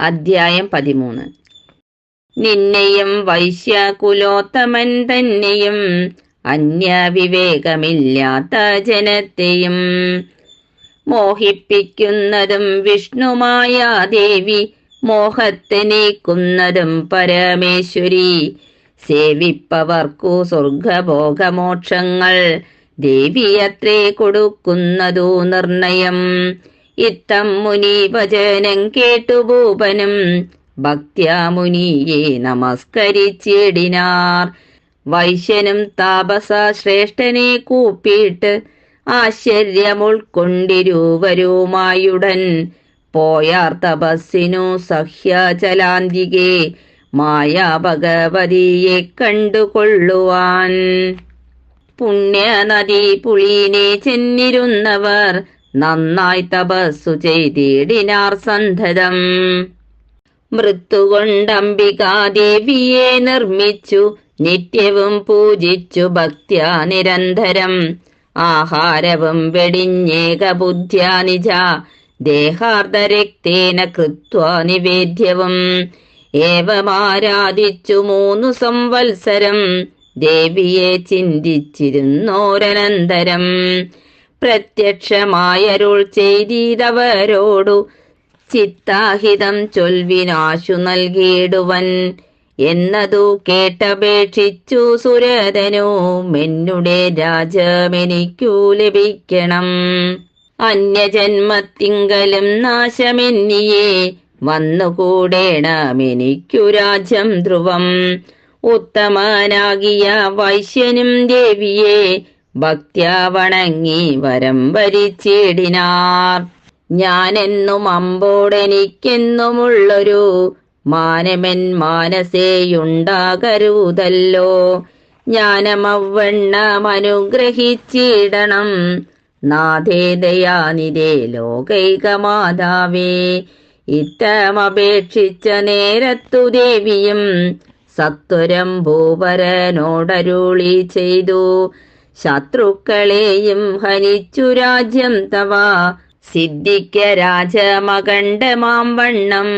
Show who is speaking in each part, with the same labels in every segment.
Speaker 1: അധ്യായം പതിമൂന്ന്. നിന്നെയും വൈശ്യകുലോത്തമൻ തന്നെയും അന്യവിവേകമില്ലാത്ത ജനത്തെയും മോഹിപ്പിക്കുന്നതും വിഷ്ണുമായ ദേവി മോഹത്തെ നീക്കുന്നതും പരമേശ്വരി. സേവിപ്പവർക്കു സ്വർഗഭോഗമോക്ഷങ്ങൾ ദേവിയത്രേ കൊടുക്കുന്നതു നിർണയം. ഇത്തം മുനി വചനം കേട്ടു ഭൂപനും. ഭക്ത്യാമുനിയെ നമസ്കരിച്ചിടിനാർ. വൈശ്യനും താപസ ശ്രേഷ്ഠനെ കൂപ്പിയിട്ട് ആശ്ചര്യം ഉൾക്കൊണ്ടിരുവരുമായുടൻ പോയാർ തപസ്സിനു സഹ്യചലാന്തികെ മായാ ഭഗവതിയെ കണ്ടുകൊള്ളുവാൻ. പുണ്യനദി പുളീനെ ചെന്നിരുന്നവർ നന്നായി തപസ്സു ചെയ്തിടിനാർ സന്ധതം മൃത്തുകൊണ്ടംബികാദേവിയെ നിർമ്മിച്ചു നിത്യവും പൂജിച്ചു ഭക്ത്യാ നിരന്തരം. ആഹാരവും വെടിഞ്ഞേക ബുദ്ധ്യാ നിജ ദേഹാർദ്ധരക്തേന കൃത്വ നിവേദ്യവും. ഏവമാരാധിച്ചു മൂന്നു സംവത്സരം ദേവിയെ ചിന്തിച്ചിരുന്നോരനന്തരം. പ്രത്യക്ഷമായരുൾ ചെയ്തീതവരോടു ചിത്താഹിതം ചൊൽവിനാശു നൽകിയിടുവൻ. എന്നതു കേട്ടപേക്ഷിച്ചു സുരതനു മെന്നുടെ രാജമെനിക്കു ലഭിക്കണം. അന്യജന്മത്തിങ്കലും നാശമെന്നിയെ വന്നുകൂടേണമെനിക്കു രാജ്യം ധ്രുവം. ഉത്തമനാകിയ വൈശ്യനും ദേവിയെ ഭക്ത്യാ വണങ്ങി വരം വരിച്ചിടിനാർ. ഞാനെന്നും അമ്പോടെനിക്കെന്നുമുള്ളൊരു മാനമൻ മാനസേയുണ്ടാകരുതല്ലോ. ജ്ഞാനമവണ്ണം അനുഗ്രഹിച്ചിടണം നാഥേ ദയാനിതേ ഇത്തമപേക്ഷിച്ച നേരത്തു ദേവിയും സത്വരം ഭൂപരനോടരുളി ചെയ്തു. ശത്രുക്കളെയും ഹനിച്ചു രാജ്യം തവ. സിദ്ധിക്ക രാജമകണ്ഡമാം വണ്ണം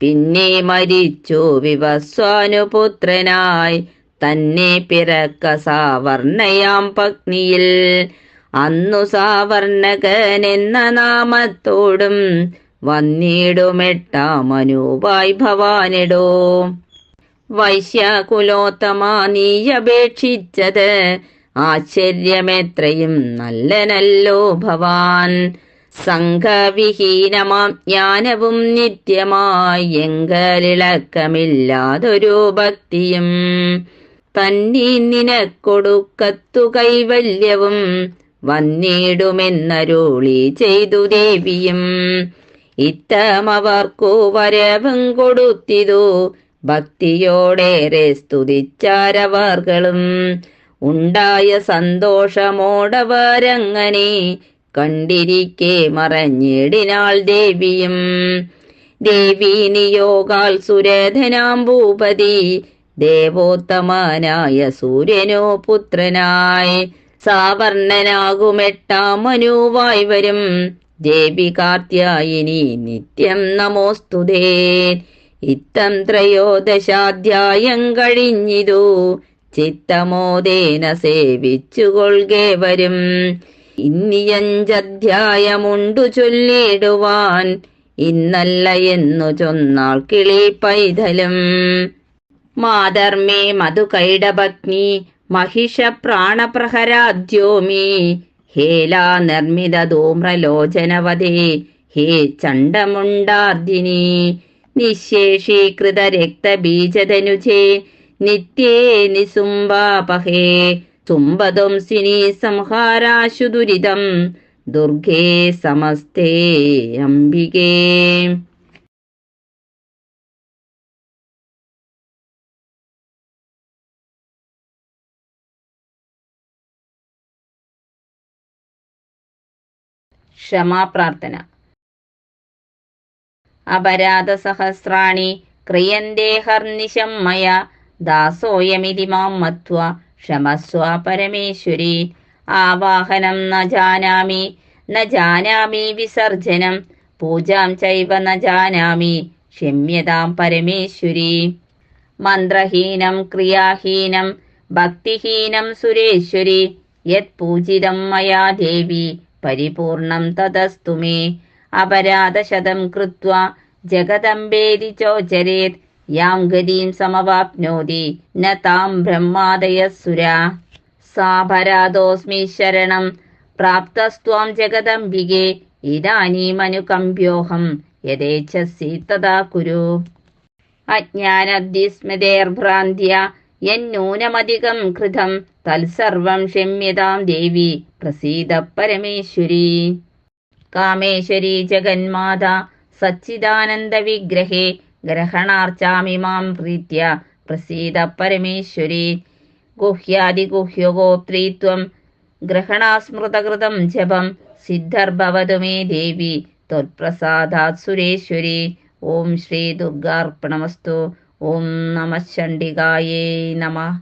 Speaker 1: പിന്നെ മരിച്ചു വിവസ്വാനുപുത്രനായി. തന്നെ പിറക്ക സാവർണയാം പത്നിയിൽ. അന്നു സാവർണകൻ എന്ന നാമത്തോടും വന്നിടുമെട്ടാമനുവായി ഭവാനിടോ. വൈശ്യകുലോത്തമാ നീയപേക്ഷിച്ചത് ആശ്ചര്യമെത്രയും നല്ലനല്ലോ ഭവാൻ. സംഘവിഹീനമാം ജ്ഞാനവും നിത്യമായി എങ്കലിളക്കമില്ലാതൊരു ഭക്തിയും. തന്നി നിനക്കൊടുക്കത്തു കൈവല്യവും വന്നിടുമെന്നരുളി ചെയ്തു ദേവിയും. ഇത്തമവർക്കു വരവും കൊടുത്തിതു ഭക്തിയോടേറെ സ്തുതിച്ചാരവർകളും. ഉണ്ടായ സന്തോഷമോടവരങ്ങനെ കണ്ടിരിക്കെ മറഞ്ഞിടിനാൾ ദേവിയും. ദേവി നിയോഗാൽ സുരേധനാം ഭൂപതി ദേവോത്തമാനായ സൂര്യനോ പുത്രനായി. സാവർണനാകുമെട്ടാം മനുവായി വരും ദേവി കാർത്യായിനി നിത്യം നമോസ്തുതേ. ഇത്തം ത്രയോദശാധ്യായം കഴിഞ്ഞിതു. ചിത്തമോദേന സേവിച്ചുകൊള്ളുകെ വരും. ഇന്നിയഞ്ചധ്യായമുണ്ടു ചൊല്ലിടുവാൻ ഇന്നല്ല എന്നു ചൊന്നാൾ കിളി പൈതലും. മാതർമേ മധുകൈടഭഗ്നി മഹിഷ പ്രാണപ്രഹരാദ്യോമി ഹേലാ നിർമ്മിത ധൂമ്രലോചനവതേ ഹേ ചണ്ഡമുണ്ടാർദിനി നിശേഷീകൃത രക്തബീജതനുജേ നിത്യേ നിസുംബാപഹേ സുംബദംസിനി സംഹാരാശു ദുരിതം. ദുർഗേ സമസ്തേ അംബികേ. ക്ഷമാപ്രാർത്ഥന. അപരാധസഹസ്രാണി ക്രിയന്തേ ഹർനിശം മയ. ദാസോയമിതി മാം മത്വ ക്ഷമസ്വ പരമേശ്വരി. ആവാഹനം ന ജാനാമി ന ജാനാമി വിസർജനം പൂജാം ചൈവ ന ജാനാമി ക്ഷമ്യതാം പരമേശ്വരി. മന്ത്രഹീനം ക്രിയാഹീനം ഭക്തിഹീനം സുരേശ്വരി യത് പൂജിതം മയാ ദേവി പരിപൂർണം തതസ്തു മേ. അപരാധശതം കൃത്വ ജഗദംബേരി ചോചരേത് യാം ഗതിം സമവാപ്നോതി ന താം ബ്രഹ്മാദയസുര സാഭരാതോസ്മി ശരണം പ്രാപ്തസ്ത്വാം ജഗദംബികെ ഇതാനീമനുകമ്പ്യോഹം യഥേച്ഛസി തഥാ കുരു. അജ്ഞാനദ്വിസ്മൃതേർഭ്രാന്ത്യ യന്നൂനമധികം കൃതം തത്സർവം ക്ഷമ്യതാം ദേവി പ്രസീത പരമേശ്വരി. കാമേശ്വരി ജഗന്മാത സച്ചിദാനന്ദ വിഗ്രഹേ ഗ്രഹണാർച്ചാമി മാം പ്രീത്യ പ്രസീത പരമേശ്വരി. ഗുഹ്യാദിഗുഹ്യഗോത്രീത്വം ഗ്രഹണാസ്മൃതകൃതം ജപം സിദ്ധർഭവതു മേ ദേവി. ത്വത്പ്രസാദാത് സുരേശ്വരി. ഓം ശ്രീ ദുർഗാർപ്പണമസ്തു. ഓം നമ ചണ്ഡികായേ നമ.